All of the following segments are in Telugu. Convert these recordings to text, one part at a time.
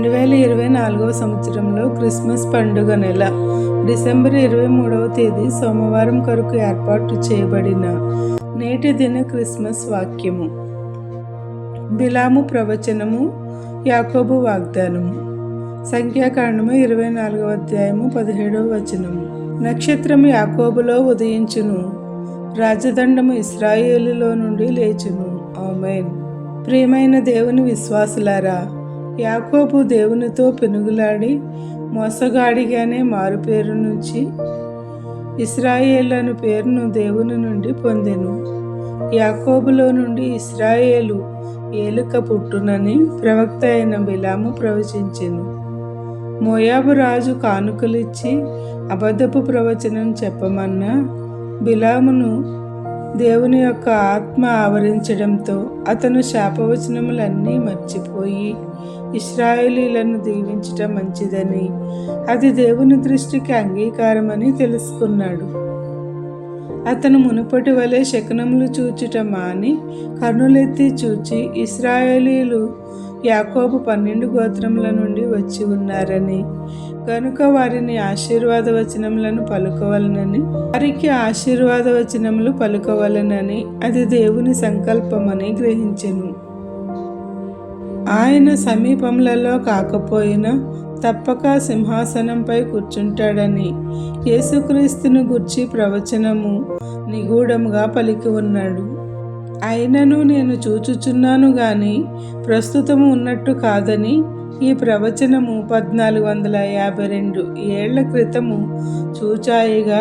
రెండు వేల ఇరవై నాలుగవ సంవత్సరంలో క్రిస్మస్ పండుగ నెల. డిసెంబర్ ఇరవై మూడవ తేదీ సోమవారం కొరకు ఏర్పాటు చేయబడిన నేటి దిన క్రిస్మస్ వాక్యము. బిలాము ప్రవచనము యాకోబు వాగ్దానము. సంఖ్యాకాండము ఇరవై నాలుగవ అధ్యాయము పదిహేడవ వచనము. నక్షత్రము యాకోబులో ఉదయించును. రాజదండము ఇస్రాయేలులో నుండి లేచును. ఆమెన్. ప్రియమైన దేవుని విశ్వాసులారా యాకోబు దేవునితో పెనుగులాడి మోసగాడిగానే మారుపేరు నుంచి ఇస్రాయేల్ అను పేరును దేవుని నుండి పొందెను. యాకోబులో నుండి ఇస్రాయేలు ఏలుక పుట్టునని ప్రవక్త అయిన బిలాము ప్రవచించెను. మోయాబు రాజు కానుకలిచ్చి అబద్ధపు ప్రవచనం చెప్పమన్నా బిలామును దేవుని యొక్క ఆత్మ ఆవరించడంతో అతను శాపవచనములన్నీ మర్చిపోయి ఇస్రాయేలీలను దీవించటం మంచిదని అది దేవుని దృష్టికి అంగీకారమని తెలుసుకున్నాడు. అతను మునుపటి వలె శకునములు చూచుట మాని కర్ణులెత్తి చూచి ఇస్రాయేలీలు యాకోబు పన్నెండు గోత్రముల నుండి వచ్చి ఉన్నారని కనుక వారిని ఆశీర్వాద వచనములను పలుకోవాలనని వారికి ఆశీర్వాద వచనములు పలుకోవలనని అది దేవుని సంకల్పమని గ్రహించెను. ఆయన సమీపంలో కాకపోయినా తప్పక సింహాసనంపై కూర్చుంటాడని యేసుక్రీస్తును గుర్చి ప్రవచనము నిగూఢముగా పలికి ఉన్నాడు. అయినను నేను చూచుచున్నాను గాని ప్రస్తుతము ఉన్నట్టు కాదని ఈ ప్రవచనము పద్నాలుగు వందల యాభై రెండు ఏళ్ళ క్రితము చూచాయిగా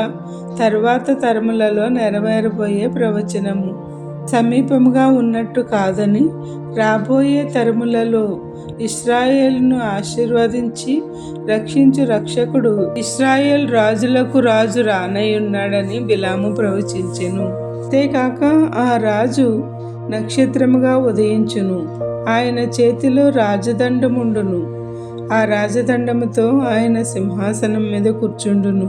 తర్వాత తరములలో నెరవేరబోయే ప్రవచనము. సమీపముగా ఉన్నట్టు కాదని రాబోయే తరములలో ఇస్రాయేల్ను ఆశీర్వదించి రక్షించు రక్షకుడు ఇస్రాయేల్ రాజులకు రాజు రానయ్యున్నాడని బిలాము ప్రవచించెను. అంతేకాక ఆ రాజు నక్షత్రముగా ఉదయించును. ఆయన చేతిలో రాజదండముండును. ఆ రాజదండముతో ఆయన సింహాసనం మీద కూర్చుండును.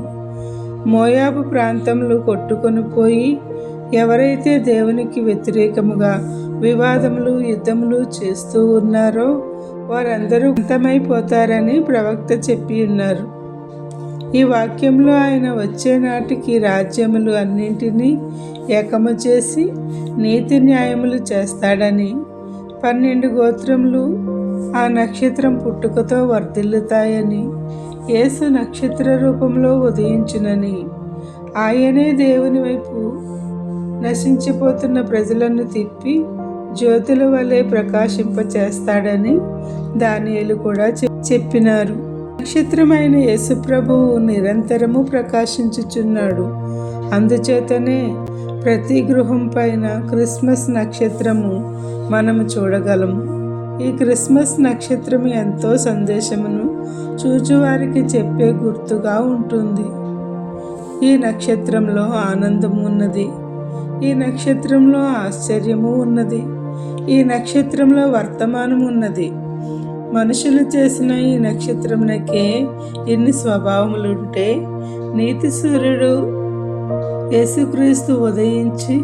మోయాబు ప్రాంతంలో కొట్టుకొని పోయి ఎవరైతే దేవునికి వ్యతిరేకముగా వివాదములు యుద్ధములు చేస్తూ ఉన్నారో వారందరూ అంతమైపోతారని ప్రవక్త చెప్పి ఉన్నారు. ఈ వాక్యంలో ఆయన వచ్చే నాటికి రాజ్యములు అన్నింటినీ ఏకము చేసి నీతి న్యాయములు చేస్తాడని పన్నెండు గోత్రములు ఆ నక్షత్రం పుట్టుకతో వర్ధిల్లుతాయని యేసు నక్షత్ర రూపంలో ఉదయించునని ఆయనే దేవుని వైపు నశించిపోతున్న ప్రజలను తిప్పి జ్యోతుల వలె ప్రకాశింపచేస్తాడని దానియలు కూడా చెప్పినారు. నక్షత్రమైన యేసుప్రభువు నిరంతరము ప్రకాశించుచున్నాడు. అందుచేతనే ప్రతి గృహం పైన క్రిస్మస్ నక్షత్రము మనము చూడగలము. ఈ క్రిస్మస్ నక్షత్రం ఎంతో సందేశమును చూచువారికి చెప్పే గుర్తుగా ఉంటుంది. ఈ నక్షత్రంలో ఆనందం ఉన్నది. ఈ నక్షత్రంలో ఆశ్చర్యము ఉన్నది. ఈ నక్షత్రంలో వర్తమానం ఉన్నది. మనుషులు చేసిన ఈ నక్షత్రమునకే ఎన్ని స్వభావములుంటే నీతి సూర్యుడు యేసుక్రీస్తు ఉదయించి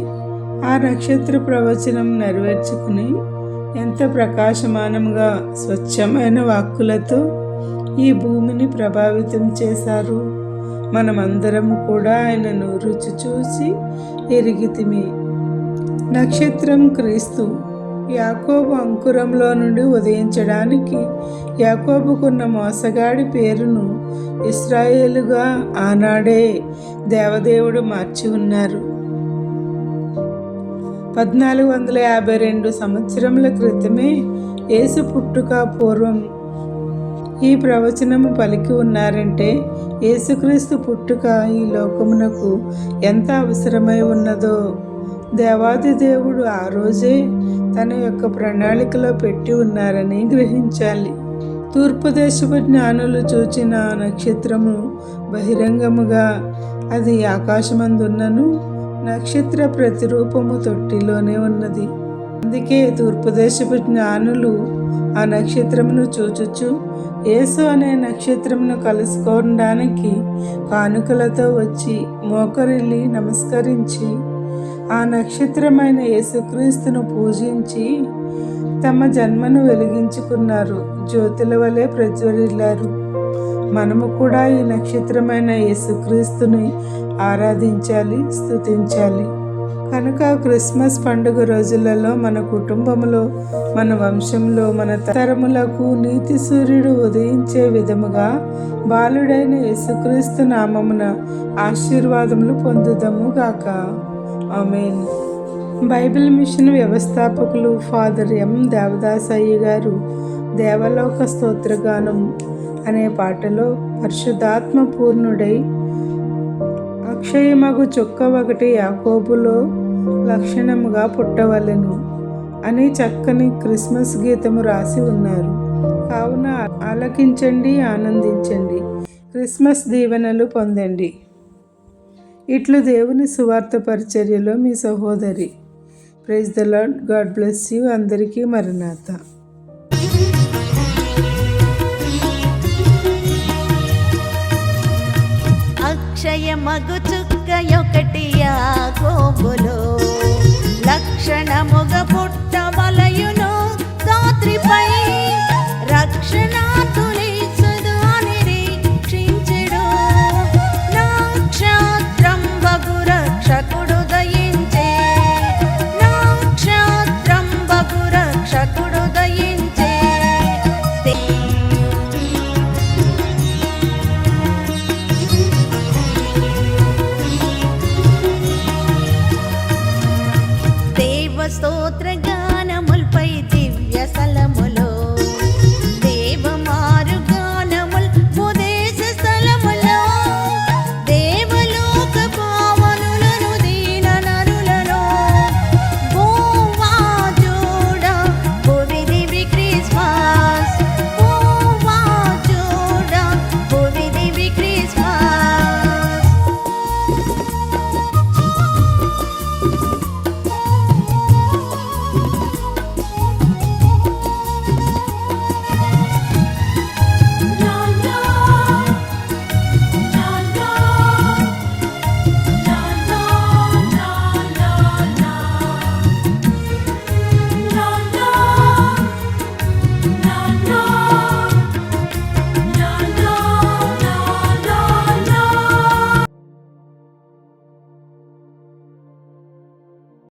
ఆ నక్షత్ర ప్రవచనం నెరవేర్చుకుని ఎంత ప్రకాశమానంగా స్వచ్ఛమైన వాక్కులతో ఈ భూమిని ప్రభావితం చేశారు. మనమందరము కూడా ఆయనను రుచి చూసి ఎరిగితిమి. నక్షత్రం క్రీస్తు. యాకోబు అంకురంలో నుండి ఉదయించడానికి యాకోబుకున్న మోసగాడి పేరును ఇస్రాయేలుగా ఆనాడే దేవదేవుడు మార్చి ఉన్నారు. పద్నాలుగు వందల యాభై రెండు సంవత్సరముల క్రితమే యేసు పుట్టుక పూర్వం ఈ ప్రవచనము పలికి ఉన్నారంటే యేసుక్రీస్తు పుట్టుక ఈ లోకమునకు ఎంత అవసరమై ఉన్నదో. దేవాది దేవుడు ఆ రోజే తన యొక్క ప్రణాళికలో పెట్టి ఉన్నారని గ్రహించాలి. తూర్పు దేశపు జ్ఞానులు చూచిన నక్షత్రము బహిరంగముగా అది ఆకాశమందున్నను నక్షత్ర ప్రతిరూపము తొట్టిలోనే ఉన్నది. అందుకే తూర్పు దేశపు జ్ఞానులు ఆ నక్షత్రమును చూచుచు యేసు అనే నక్షత్రమును కలుసుకోవడానికి కానుకలతో వచ్చి మోకరిల్లి నమస్కరించి ఆ నక్షత్రమైన యేసుక్రీస్తును పూజించి తమ జన్మను వెలిగించుకున్నారు. జ్యోతుల వలె ప్రజ్వరిల్లారు మనము కూడా ఈ నక్షత్రమైన యేసుక్రీస్తుని ఆరాధించాలి స్తుతించాలి. కనుక క్రిస్మస్ పండుగ రోజులలో మన కుటుంబంలో మన వంశంలో మన తరములకు నీతి సూర్యుడు ఉదయించే విధముగా బాలుడైన యేసుక్రీస్తు నామమున ఆశీర్వాదములు పొందుదము గాక. ఆమెన్. బైబిల్ మిషన్ వ్యవస్థాపకులు ఫాదర్ ఎం. దేవదాసయ్య గారు దేవలోక స్తోత్రగానం అనే పాటలో పరిశుద్ధాత్మ పూర్ణుడై అక్షయమగు చుక్క ఒకటి యాకోబులో లక్షణముగా పుట్టవలెను అని చక్కని క్రిస్మస్ గీతము రాసి ఉన్నారు. కావున ఆలకించండి ఆనందించండి. క్రిస్మస్ దీవెనలు పొందండి. ఇట్లు దేవుని సువార్త పరిచర్యలో మీ సహోదరి. Praise the Lord God bless you. అందరికీ మరణాత. అక్షయ మగు ఒకటియా గోపులో. లక్షణముగ పుట్టవలయును రాత్రిపై రక్షణ